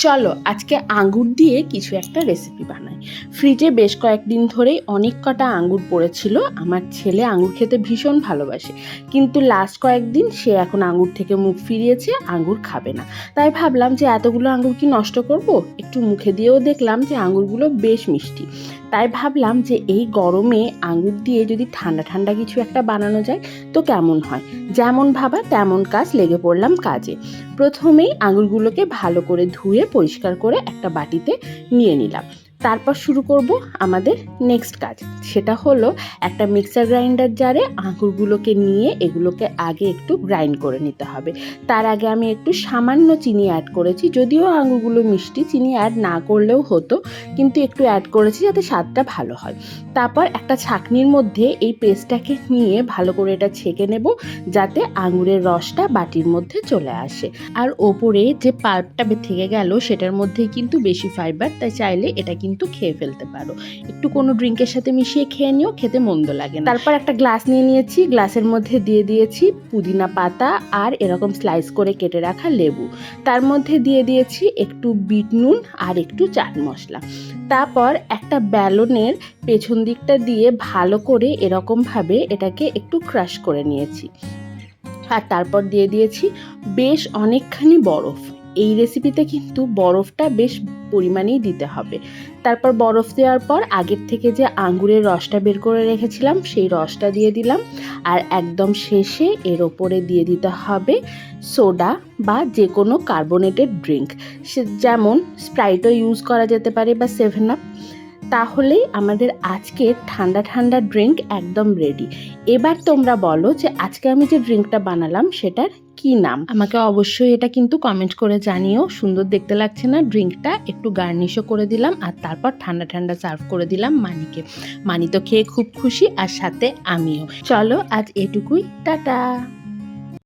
চলো আজকে আঙ্গুর দিয়ে কিছু একটা রেসিপি বানাই। ফ্রিজে বেশ কয়েকদিন ধরেই অনেক কটা আঙ্গুর পড়েছিল। আমার ছেলে আঙ্গুর খেতে ভীষণ ভালোবাসে। কিন্তু লাস্ট কয়েকদিন সে এখন আঙ্গুর থেকে মুখ ফিরিয়েছে, আঙ্গুর খাবে না। তাই ভাবলাম যে এতগুলো আঙ্গুর কি নষ্ট করব? একটু মুখে দিয়েও দেখলাম যে আঙ্গুরগুলো বেশ মিষ্টি। তাই ভাবলাম যে এই গরমে আঙ্গুর দিয়ে যদি ঠান্ডা ঠান্ডা কিছু একটা বানানো যায়, তো কেমন হয়? যেমন ভাবা তেমন কাজ লেগে পড়লাম কাজে। প্রথমেই আঙুরগুলোকে ভালো করে ধুয়ে পরিষ্কার করে একটা বাটিতে নিয়ে নিলাম। তারপর শুরু করব আমাদের নেক্সট কাজ। সেটা হলো একটা মিক্সার গ্রাইন্ডার জারে আঙুরগুলোকে নিয়ে এগুলোকে আগে একটু গ্রাইন্ড করে নিতে হবে। তার আগে আমি একটু সামান্য চিনি অ্যাড করেছি, যদিও আঙুরগুলো মিষ্টি, চিনি অ্যাড না করলেও হতো, কিন্তু একটু অ্যাড করেছি যাতে স্বাদটা ভালো হয়। তারপর একটা ছাকনির মধ্যে এই পেস্টটাকে নিয়ে ভালো করে এটা ছেঁকে নেব, যাতে আঙুরের রসটা বাটির মধ্যে চলে আসে। আর ওপরে যে পাল্পটা থেকে গেল, সেটার মধ্যে কিন্তু বেশি ফাইবার তাই চাইলে এটা কিন্তু খেয়ে ফেলতে পারো। একটু কোনো ড্রিঙ্কের সাথে মিশিয়ে খেয়ে নিও, খেতে মন্দ লাগে না। তারপর একটা গ্লাস নিয়ে নিয়েছি গ্লাসের মধ্যে দিয়ে দিয়েছি পুদিনা পাতা আর এরকম স্লাইস করে কেটে রাখা লেবু। তার মধ্যে দিয়ে দিয়েছি একটু বিট নুন আর একটু চাট মশলা। তারপর একটা ব্যালনের পেছন দিকটা দিয়ে ভালো করে এরকমভাবে এটাকে একটু ক্রাশ করে নিয়েছি। আর তারপর দিয়ে দিয়েছি বেশ অনেকখানি বরফ। এই রেসিপিতে কিন্তু বরফটা বেশ পরিমাণেই দিতে হবে। তারপর বরফ দেওয়ার পর আগের থেকে যে আঙ্গুরের রসটা বের করে রেখেছিলাম, সেই রসটা দিয়ে দিলাম। আর একদম শেষে এর ওপরে দিয়ে দিতে হবে সোডা বা যে কোনো কার্বোনেটেড ড্রিঙ্ক যেমন স্প্রাইটও ইউজ করা যেতে পারে বা সেভেন আপ তাহলেই আমাদের আজকে ঠান্ডা ঠান্ডা ড্রিঙ্ক একদম রেডি এবার তোমরা বলো যে আজকে আমি যে ড্রিঙ্কটা বানালাম সেটার কি নাম? আমাকে অবশ্যই এটা কিন্তু কমেন্ট করে জানিও। সুন্দর দেখতে লাগছে না ড্রিঙ্কটা একটু গার্নিশও করে দিলাম আর তারপর ঠান্ডা ঠান্ডা সার্ভ করে দিলাম মানিকে। মানি তো খেয়ে খুব খুশি আর সাথে আমিও। চলো আজ এটুকুই। টাটা!